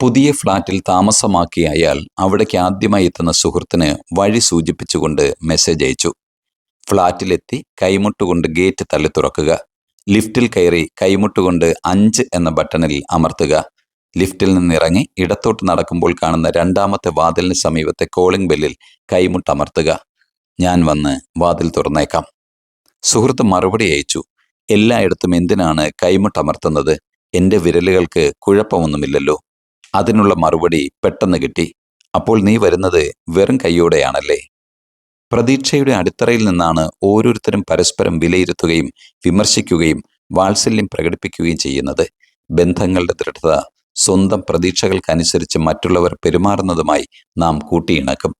പുതിയ ഫ്ളാറ്റിൽ താമസമാക്കിയ അയാൾ അവിടേക്ക് ആദ്യമായി എത്തുന്ന സുഹൃത്തിന് വഴി സൂചിപ്പിച്ചുകൊണ്ട് മെസ്സേജ് അയച്ചു. ഫ്ളാറ്റിലെത്തി കൈമുട്ടുകൊണ്ട് ഗേറ്റ് തള്ളി തുറക്കുക. ലിഫ്റ്റിൽ കയറി കൈമുട്ടുകൊണ്ട് അഞ്ച് എന്ന ബട്ടണിൽ അമർത്തുക. ലിഫ്റ്റിൽ നിന്നിറങ്ങി ഇടത്തോട്ട് നടക്കുമ്പോൾ കാണുന്ന രണ്ടാമത്തെ വാതിലിന് സമീപത്തെ കോളിംഗ് ബെല്ലിൽ കൈമുട്ടമർത്തുക ഞാൻ വന്ന് വാതിൽ തുറന്നേക്കാം. സുഹൃത്ത് മറുപടി അയച്ചു. എല്ലായിടത്തും എന്തിനാണ് കൈമുട്ടമർത്തുന്നത് എന്റെ വിരലുകൾക്ക് കുഴപ്പമൊന്നുമില്ലല്ലോ. അതിനുള്ള മറുപടി പെട്ടെന്ന് കിട്ടി. അപ്പോൾ നീ വരുന്നത് വെറും കൈയോടെയാണല്ലേ? പ്രതീക്ഷയുടെ അടിത്തറയിൽ നിന്നാണ് ഓരോരുത്തരും പരസ്പരം വിലയിരുത്തുകയും വിമർശിക്കുകയും വാത്സല്യം പ്രകടിപ്പിക്കുകയും ചെയ്യുന്നത്. ബന്ധങ്ങളുടെ ദൃഢത സ്വന്തം പ്രതീക്ഷകൾക്കനുസരിച്ച് മറ്റുള്ളവർ പെരുമാറുന്നതുമായി നാം കൂട്ടിയിണക്കും.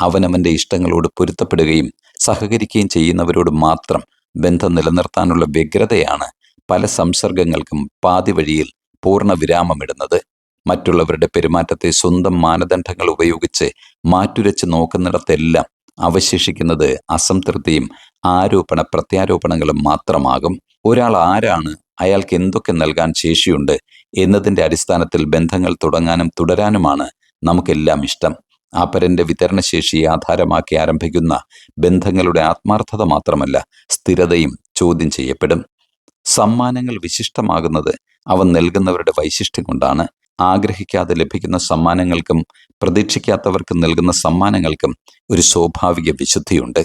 അവനവന്റെ ഇഷ്ടങ്ങളോട് പൊരുത്തപ്പെടുകയും സഹകരിക്കുകയും ചെയ്യുന്നവരോട് മാത്രം ബന്ധം നിലനിർത്താനുള്ള വ്യഗ്രതയാണ് പല സംസർഗങ്ങൾക്കും പാതിവഴിയിൽ പൂർണ വിരാമമിടുന്നത്. മറ്റുള്ളവരുടെ പെരുമാറ്റത്തെ സ്വന്തം മാനദണ്ഡങ്ങൾ ഉപയോഗിച്ച് മാറ്റുരച്ച് നോക്കുന്നിടത്തെല്ലാം അവശേഷിക്കുന്നത് അസംതൃപ്തിയും ആരോപണ പ്രത്യാരോപണങ്ങളും മാത്രമാകും. ഒരാൾ ആരാണ്? അയാൾക്ക് എന്തൊക്കെ നൽകാൻ ശേഷിയുണ്ട്? എന്നതിന്റെ അടിസ്ഥാനത്തിൽ ബന്ധങ്ങൾ തുടങ്ങാനും തുടരാനുമാണ് നമുക്കെല്ലാം ഇഷ്ടം. അപരന്റെ വിതരണശേഷിയെ ആധാരമാക്കി ആരംഭിക്കുന്ന ബന്ധങ്ങളുടെ ആത്മാർത്ഥത മാത്രമല്ല സ്ഥിരതയും ചോദ്യം ചെയ്യപ്പെടും. സമ്മാനങ്ങൾ വിശിഷ്ടമാകുന്നത് അവ നൽകുന്നവരുടെ വൈശിഷ്ട്യം കൊണ്ടാണ്. ആഗ്രഹിക്കാതെ ലഭിക്കുന്ന സമ്മാനങ്ങൾക്കും പ്രതീക്ഷിക്കാത്തവർക്ക് നൽകുന്ന സമ്മാനങ്ങൾക്കും ഒരു സ്വാഭാവിക വിശുദ്ധിയുണ്ട്.